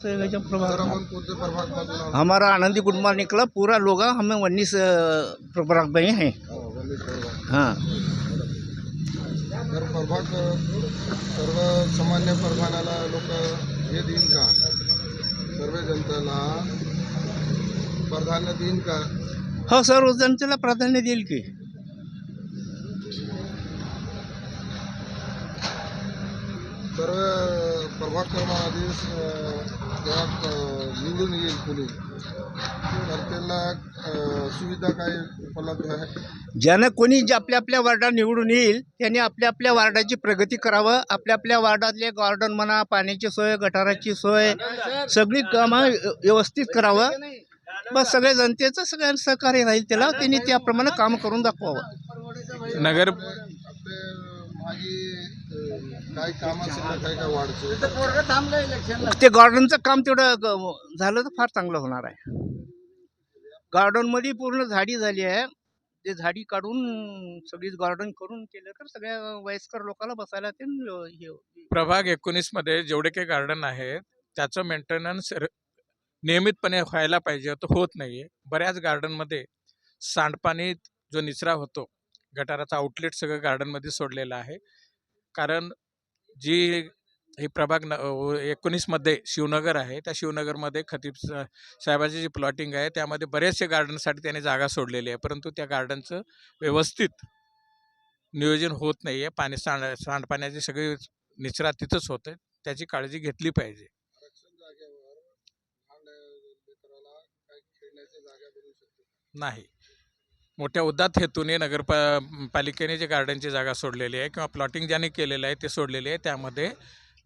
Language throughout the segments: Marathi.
प्रभाग? हमारा आनंदी कुटुंबा निकला पूरा लोग हमें उन्नीस प्रभाग में हैं। हो, तर प्रभाग लोक हे देईन का? सर्व जनतेला प्राधान्य देईन का? हो सर्व जनतेला प्राधान्य देईल की. सर्व प्रभाग क्रमांक जेव्हा निवडून येईल कोणी तर त्यांना सुविधा काय उपलब्ध आहे ज्यानं कोणी जे आपल्या आपल्या वार्डात निवडून येईल त्यांनी आपल्या आपल्या वार्डाची प्रगती करावं आपल्या आपल्या वार्डातले गार्डन म्हणा पाण्याची सोय गटाराची सोय सगळी कामं व्यवस्थित करावं. बस सगळ्या जनतेचं सगळ्यांना सहकार्य राहील त्याला त्यांनी त्याप्रमाणे काम करून दाखवावं. नगर मागे काय काम असेल काय काय वाढचे ते गार्डनचं काम तेवढं ग- झालं तर फार चांगलं होणार आहे. गार्डनमध्ये पूर्ण झाडी झाली आहे. ते झाडी काढून सगळीच गार्डन करून केलं तर सगळ्या वयस्कर लोकांना बसायला ते हे प्रभाग एकोणीसमध्ये जेवढे काही गार्डन आहेत त्याचं मेंटेनन्स नियमितपणे व्हायला पाहिजे. तो होत नाहीये. बऱ्याच garden-मध्ये सांडपाणी जो निचरा होतो गटाराचा आउटलेट सगळं garden मध्ये सोडलेलं आहे. कारण जी ही प्रभाग न एकोणीसमध्ये शिवनगर आहे. त्या शिवनगरमध्ये खतीब सा- साहेबाची जी प्लॉटिंग आहे त्यामध्ये बरेचसे गार्डनसाठी त्याने जागा सोडलेली आहे. परंतु त्या गार्डनचं व्यवस्थित नियोजन होत नाही आहे पाणी सांड सांडपाण्याची सगळी निचरा तिथंच होते. त्याची काळजी घेतली पाहिजे. नाही. मोठ्या उदात हेतूने नगरपा पालिकेने जे गार्डनची जागा सोडलेली आहे किंवा प्लॉटिंग ज्याने केलेलं आहे ते सोडलेले आहे त्यामध्ये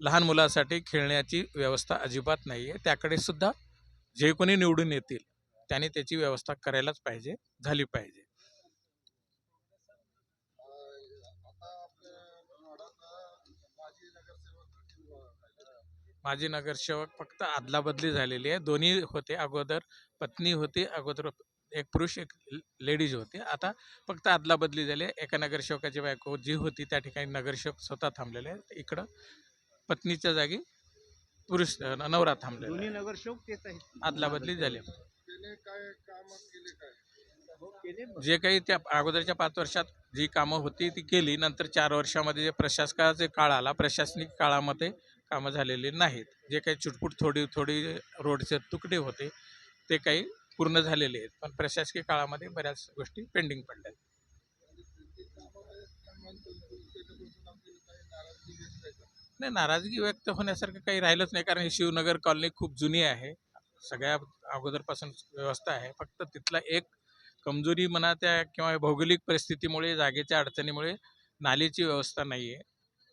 लहान मुलासाठी खेळण्याची व्यवस्था अजिबात नाही आहे. त्याकडे सुद्धा जे कोणी निवडून येतील त्यांनी त्याची व्यवस्था करायलाच पाहिजे झाली पाहिजे. आता माजी नगरसेवक फक्त अदलाबदली झालेली आहे. दोन्ही होते अगोदर पत्नी होती अगोदर एक पुरुष एक लेडीज होते. आता फक्त अदलाबदली झाली आहे. एका नगरसेवकाची बायको जी होती त्या ठिकाणी नगरसेवक स्वतः थांबलेले आहे इकडं पत्नीच्या जागी पुरुष नवरा थांबलेला दोन्ही आहे. नगरसेवक तेच आहेत. अदलाबदली झाली त्याने काय काम केले काय? जे काही त्या अगोदरच्या पाच वर्षात जी कामं होती ती केली. नंतर चार वर्षामध्ये जे प्रशासकाचे काळ आला प्रशासनिक काळामध्ये कामं झालेली नाहीत. जे काही चुटपुट थोडी थोडी रोडचे तुकडे होते ते काही पूर्ण झालेले आहेत. पण प्रशासकीय काळामध्ये बऱ्याच गोष्टी पेंडिंग पडल्या नाही नाराजगी व्यक्त होण्यासारखं काही राहिलंच नाही. कारण ही शिवनगर कॉलनी खूप जुनी आहे. सगळ्या अगोदरपासून व्यवस्था आहे. फक्त तिथला एक कमजोरी म्हणा त्या किंवा भौगोलिक परिस्थितीमुळे जागेच्या अडचणीमुळे नालीची व्यवस्था नाही आहे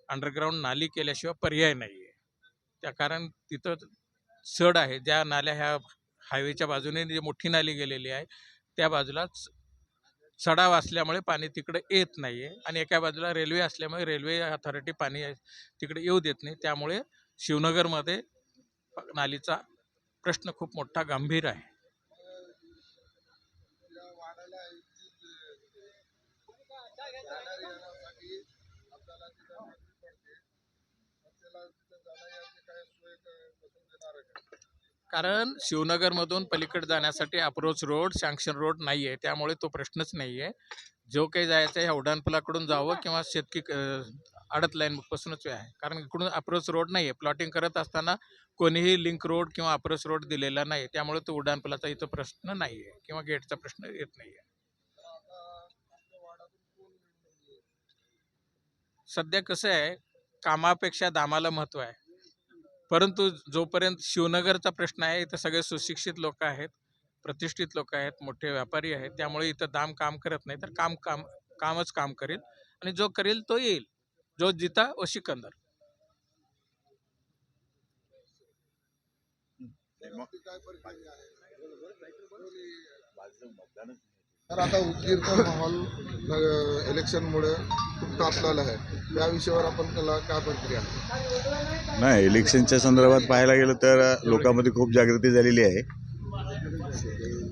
अंडरग्राऊंड नाली केल्याशिवाय पर्याय नाही आहे त्या कारण तिथं सड आहे. ज्या नाल्या ह्या हायवेच्या बाजूने जी मोठी नाली गेलेली आहे त्या बाजूलाच चढाव असल्यामुळे पाणी तिकडे येत नाही आहे आणि एका बाजूला रेल्वे असल्यामुळे रेल्वे अथॉरिटी पाणी तिकडे येऊ देत नाही. त्यामुळे शिवनगरमध्ये नालीचा प्रश्न खूप मोठा गंभीर आहे. कारण शिवनगरमधून पलीकडे जाण्यासाठी अप्रोच रोड सँक्शन रोड नाही आहे त्यामुळे तो प्रश्नच नाही आहे जो काही जायचं आहे ह्या उड्डाणपुलाकडून जावं किंवा शेतकी अडत लाईनपासूनच आहे. कारण इकडून अप्रोच रोड नाही आहे प्लॉटिंग करत असताना कोणीही लिंक रोड किंवा अप्रोच रोड दिलेला नाही. त्यामुळे तो उड्डाणपुलाचा इथं प्रश्न नाही आहे किंवा गेटचा प्रश्न येत नाही आहे सध्या कसं आहे कामापेक्षा दामाला महत्त्व आहे. परंतु जोपर्यंत शिवनगरचा प्रश्न आहे इथं सगळे सुशिक्षित लोक आहेत प्रतिष्ठित लोक आहेत मोठे व्यापारी आहेत त्यामुळे इथं दाम काम करत नाही तर काम काम कामच काम करेल आणि जो करेल तो येईल जो जिता व सिकंदर. आहे. तर आता उत्कीर्ण माहोल इलेक्शनमुळे खूप तापलेला आहे. त्या विषयावर आपण त्याला काय प्रक्रिया नाही इलेक्शनच्या संदर्भात पाहायला गेलं तर लोकांमध्ये खूप जागृती झालेली आहे.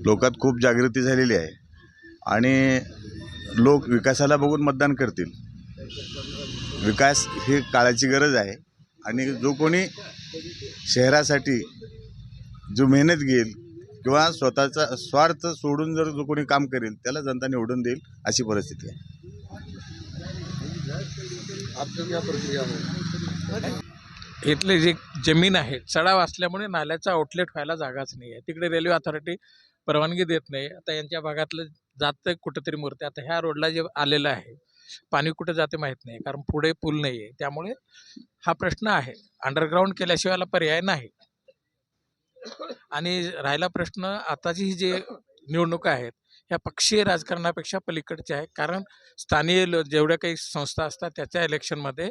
लोकात खूप जागृती झालेली आहे. आणि लोक विकासाला बघून मतदान करतील. विकास ही काळाची गरज आहे. आणि जो कोणी शहरासाठी जो मेहनत घेईल किंवा स्वतःचा स्वार्थ सोडून जर जो कोणी काम करेल त्याला जनता निवडून देईल अशी परिस्थिती आहे. है इथले जे जमीन आहे चढाव असल्यामुळे नाल्याचा आउटलेट व्हायला जागाच नाही आहे. तिकडे रेल्वे अथॉरिटी परवानगी देत नाही. आता यांच्या भागातलं जातं कुठंतरी मूर्ती. आता ह्या रोडला जे आलेलं आहे पाणी कुठं जाते माहीत नाही. कारण पुढे पूल नाही आहे त्यामुळे हा प्रश्न आहे. अंडरग्राऊंड केल्याशिवाय याला पर्याय नाही. आणि राहिला प्रश्न आताची ही जे निवडणुका आहेत ह्या पक्षीय राजकारणापेक्षा पलीकडच्या आहे कारण स्थानीय लो- जेवढ्या काही संस्था असतात त्याच्या इलेक्शनमध्ये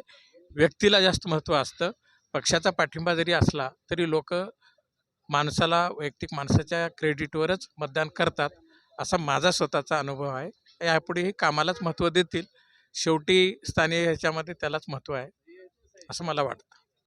व्यक्तीला जास्त महत्त्व असतं. पक्षाचा पाठिंबा जरी असला तरी लोक माणसाला वैयक्तिक माणसाच्या क्रेडिटवरच मतदान करतात असा माझा स्वतःचा अनुभव आहे. यापुढेही कामालाच महत्त्व देतील. शेवटी स्थानीय ह्याच्यामध्ये त्यालाच महत्त्व आहे असं मला वाटतं.